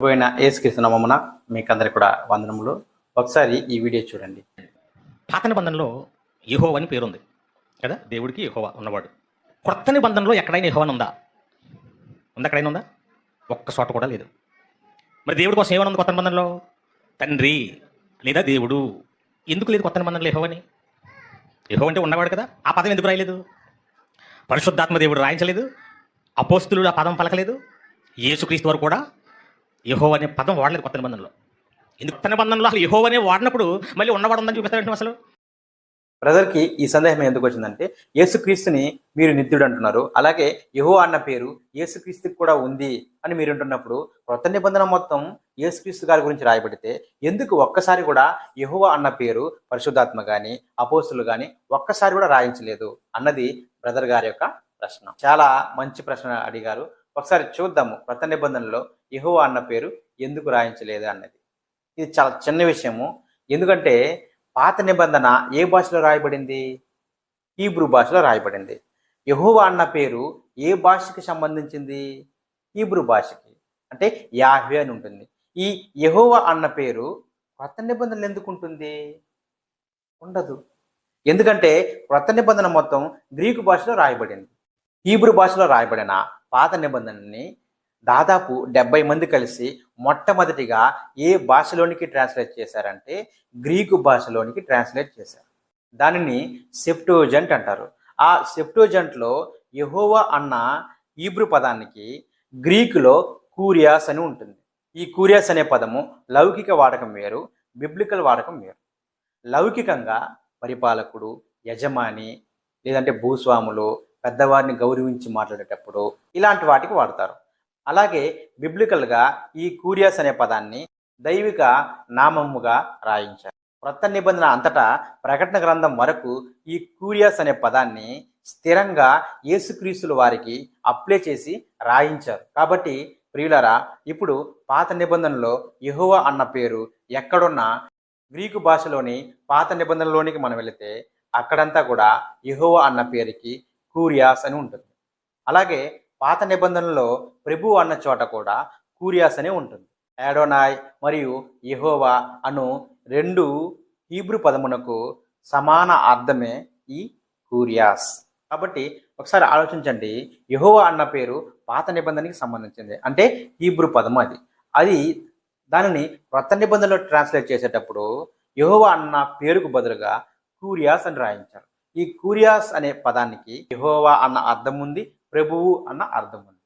పోయిన ఏసుక్రీస్తు మీకు అందరికి కూడా వందనములు. ఒకసారి ఈ వీడియో చూడండి. పాత నిబంధనలో యహోవ అని పేరుంది. కదా? దేవుడికి యహోవ ఉన్నవాడు. కొత్త నిబంధనలో ఎక్కడైనా యెహోవా ఉందా? ఉందా? ఎక్కడైనా ఉందా? ఒక్క చోట కూడా లేదు. మరి దేవుడి కోసం ఏమైనా ఉంది కొత్త నిబంధనలో? తండ్రి లేదా దేవుడు? ఎందుకు లేదు కొత్త నిబంధనలు యహోవని? యహో అంటే ఉన్నవాడు కదా. ఆ పదం ఎందుకు రాయలేదు? పరిశుద్ధాత్మ దేవుడు రాయించలేదు. అపోస్తులు ఆ పదం పలకలేదు. యేసుక్రీస్తు వారు కూడా యహో అనే పదం వాడలేదు కొత్త నిబంధనలో. ఎందుకు కొత్త నిబంధనలో? అసలు యహో అనే వాడినప్పుడు మళ్ళీ ఉన్నవాడు ఉందని చూపిస్తాడు అసలు? బ్రదర్కి ఈ సందేహం ఎందుకు వచ్చిందంటే యేసుక్రీస్తుని మీరు నిత్యుడు అంటున్నారు. అలాగే యహో అన్న పేరు యేసుక్రీస్తుకి కూడా ఉంది అని మీరు అంటున్నప్పుడు కొత్త నిబంధన మొత్తం యేసుక్రీస్తు గారి గురించి రాయబడితే ఎందుకు ఒక్కసారి కూడా యహో అన్న పేరు పరిశుద్ధాత్మ కానీ అపోస్తులు కానీ ఒక్కసారి కూడా రాయించలేదు అన్నది బ్రదర్ గారి యొక్క ప్రశ్న. చాలా మంచి ప్రశ్న అడిగారు. ఒకసారి చూద్దాము కొత్త నిబంధనలో యహో అన్న పేరు ఎందుకు రాయించలేదు అన్నది. ఇది చాలా చిన్న విషయము. ఎందుకంటే పాత నిబంధన ఏ భాషలో రాయబడింది? హీబ్రూ భాషలో రాయబడింది. యహోవా అన్న పేరు ఏ భాషకి సంబంధించింది? హీబ్రూ భాషకి. అంటే యాహ్వే అని ఉంటుంది. ఈ యహోవా అన్న పేరు కొత్త నిబంధనలు ఎందుకు ఉంటుంది? ఉండదు. ఎందుకంటే కొత్త నిబంధన మొత్తం గ్రీకు భాషలో రాయబడింది. హీబ్రూ భాషలో రాయబడిన పాత నిబంధనని దాదాపు డెబ్బై మంది కలిసి మొట్టమొదటిగా ఏ భాషలోనికి ట్రాన్స్లేట్ చేశారంటే గ్రీకు భాషలోనికి ట్రాన్స్లేట్ చేశారు. దానిని సెప్టోజెంట్ అంటారు. ఆ సెప్టోజెంట్లో యహోవా అన్న ఈబ్రు పదానికి గ్రీకులో కూరియాస్ అని ఉంటుంది. ఈ కూరియాస్ అనే పదము లౌకిక వాడకం వేరు బిబ్లికల్ వాడకం వేరు. లౌకికంగా పరిపాలకుడు యజమాని లేదంటే భూస్వాములు పెద్దవారిని గౌరవించి మాట్లాడేటప్పుడు ఇలాంటి వాటికి వాడతారు. అలాగే బిబ్లికల్గా ఈ కూరియాస్ అనే పదాన్ని దైవిక నామముగా రాయించారు. క్రొత్త నిబంధన అంతటా ప్రకటన గ్రంథం వరకు ఈ కూరియాస్ అనే పదాన్ని స్థిరంగా యేసుక్రీస్తుల వారికి అప్లై చేసి రాయించారు. కాబట్టి ప్రియులరా ఇప్పుడు పాత నిబంధనలో యహోవా అన్న పేరు ఎక్కడున్నా గ్రీకు భాషలోని పాత నిబంధనలోనికి మనం వెళితే అక్కడంతా కూడా యహోవా అన్న పేరుకి కూరియాస్ అని ఉంటుంది. అలాగే పాత నిబంధనలో ప్రభు అన్న చోట కూడా కూరియాస్ అనే ఉంటుంది. యాడోనాయ్ మరియు యహోవా అను రెండు హీబ్రూ పదమునకు సమాన అర్థమే ఈ కూరియాస్. కాబట్టి ఒకసారి ఆలోచించండి. యహోవా అన్న పేరు పాత నిబంధనకి సంబంధించింది. అంటే హీబ్రూ పదము అది. అది దానిని క్రొత్త నిబంధనలో ట్రాన్స్లేట్ చేసేటప్పుడు యహోవా అన్న పేరుకు బదులుగా కూరియాస్ అని రాయించారు. ఈ కూరియాస్ అనే పదానికి యహోవా అన్న అర్థం ఉంది. ప్రభువు అన్న అర్థం ఉంది